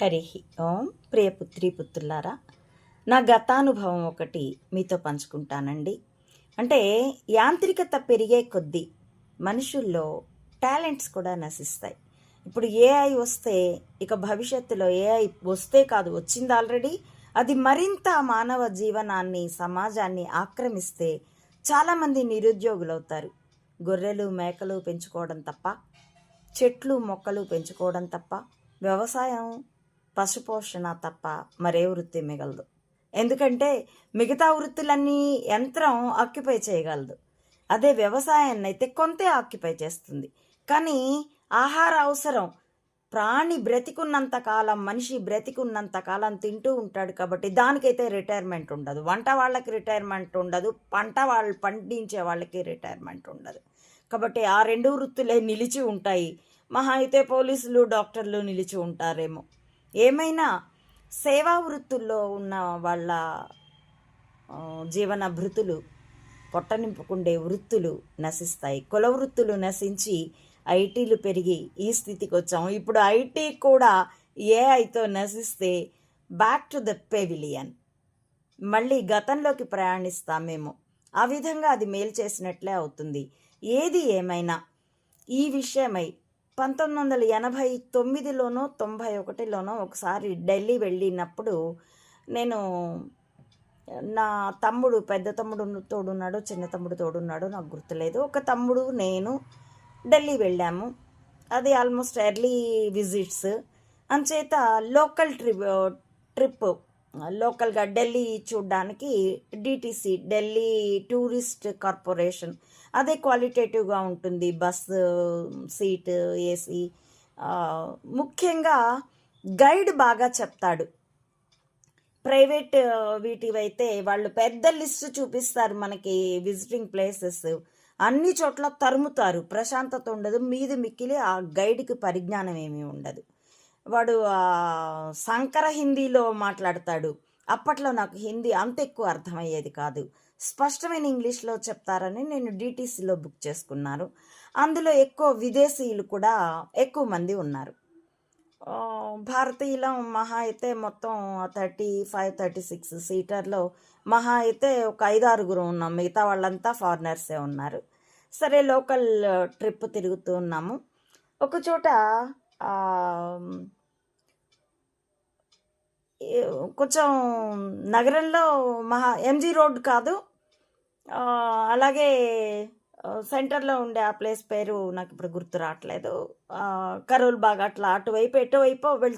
హరి ఓం. ప్రియ పుత్రి పుత్రులారా నా గతానుభవం ఒకటి మీతో పంచుకుంటానండి. అంటే యాంత్రికత పెరిగే కొద్దీ మనుషుల్లో టాలెంట్స్ కూడా నశిస్తాయి. ఇప్పుడు ఏఐ వస్తే ఇక భవిష్యత్తులో ఏఐ వస్తే కాదు వచ్చింది ఆల్రెడీ. అది మరింత మానవ జీవనాన్ని సమాజాన్ని ఆక్రమిస్తే చాలామంది నిరుద్యోగులు అవుతారు గొర్రెలు మేకలు పెంచుకోవడం తప్ప చెట్లు మొక్కలు పెంచుకోవడం తప్ప వ్యవసాయం పశుపోషణ తప్ప మరే వృత్తి మిగలదు. ఎందుకంటే మిగతా వృత్తులన్నీ యంత్రం ఆక్యుపై చేయగలదు. అదే వ్యవసాయాన్ని అయితే కొంతే ఆక్యుపై చేస్తుంది. కానీ ఆహార అవసరం. ప్రాణి బ్రతికున్నంత కాలం మనిషి బ్రతికున్నంత కాలం తింటూ ఉంటాడు కాబట్టి దానికైతే రిటైర్మెంట్ ఉండదు. వంట వాళ్ళకి రిటైర్మెంట్ ఉండదు. పంట వాళ్ళు పండించే వాళ్ళకి రిటైర్మెంట్ ఉండదు. కాబట్టి ఆ రెండు వృత్తులే నిలిచి ఉంటాయి. మహా అయితే పోలీసులు డాక్టర్లు నిలిచి ఉంటారేమో. ఏమైనా సేవా వృత్తుల్లో ఉన్న వాళ్ళ జీవన భృతులు పొట్ట నింపుకుండే వృత్తులు నశిస్తాయి. కుల వృత్తులు నశించి ఐటీలు పెరిగి ఈ స్థితికి వచ్చాము ఇప్పుడు ఐటీ కూడా ఏఐతో నశిస్తే బ్యాక్ టు ద పెవిలియన్ మళ్ళీ గతంలోకి ప్రయాణిస్తామేమో. ఆ విధంగా అది మేలు చేసినట్లే అవుతుంది. ఏది ఏమైనా ఈ విషయమై పంతొమ్మిది వందల ఎనభై తొమ్మిదిలోనో తొంభై ఒకటిలోనో ఒకసారి ఢిల్లీ వెళ్ళినప్పుడు నేను నా తమ్ముడు పెద్ద తమ్ముడు తోడున్నాడు చిన్న తమ్ముడు తోడున్నాడు నాకు గుర్తులేదు. ఒక తమ్ముడు నేను ఢిల్లీ వెళ్ళాము. అది ఆల్మోస్ట్ ఎర్లీ విజిట్స్. అంచేత లోకల్ ట్రిప్ ట్రిప్ లోకల్గా ఢిల్లీ చూడడానికి డిటిసి ఢిల్లీ టూరిస్ట్ కార్పొరేషన్. అదే క్వాలిటేటివ్గా ఉంటుంది. Bus seat AC. ముఖ్యంగా గైడ్ బాగా చెప్తాడు. ప్రైవేట్ వీటివైతే వాళ్ళు పెద్ద లిస్ట్ చూపిస్తారు మనకి విజిటింగ్ ప్లేసెస్. అన్ని చోట్ల తరుముతారు. ప్రశాంతత ఉండదు. మీది మిక్కిలి ఆ గైడ్కి పరిజ్ఞానం ఏమీ ఉండదు. వాడు సంకర హిందీలో మాట్లాడతాడు. అప్పట్లో నాకు హిందీ అంత ఎక్కువ అర్థమయ్యేది కాదు. స్పష్టమైన ఇంగ్లీష్లో చెప్తారని నేను డిటీసీలో బుక్ చేసుకున్నారు అందులో ఎక్కువ విదేశీయులు కూడా ఎక్కువ మంది ఉన్నారు. భారతీయులం మహా అయితే మొత్తం థర్టీ ఫైవ్ థర్టీ సిక్స్ సీటర్లో మహా అయితే ఒక ఐదు ఆరుగురు ఉన్నాం. మిగతా వాళ్ళంతా ఫారినర్సే ఉన్నారు. సరే లోకల్ ట్రిప్ తిరుగుతూ ఉన్నాము. ఒక చోట కొంచెం నగరంలో మహా ఎంజీ రోడ్ కాదు. అలాగే సెంటర్లో ఉండే ఆ ప్లేస్ పేరు నాకు ఇప్పుడు గుర్తు రావట్లేదు. కరోల్ బాగ్ అట్లా అటువైపు ఎటువైపు వెళ్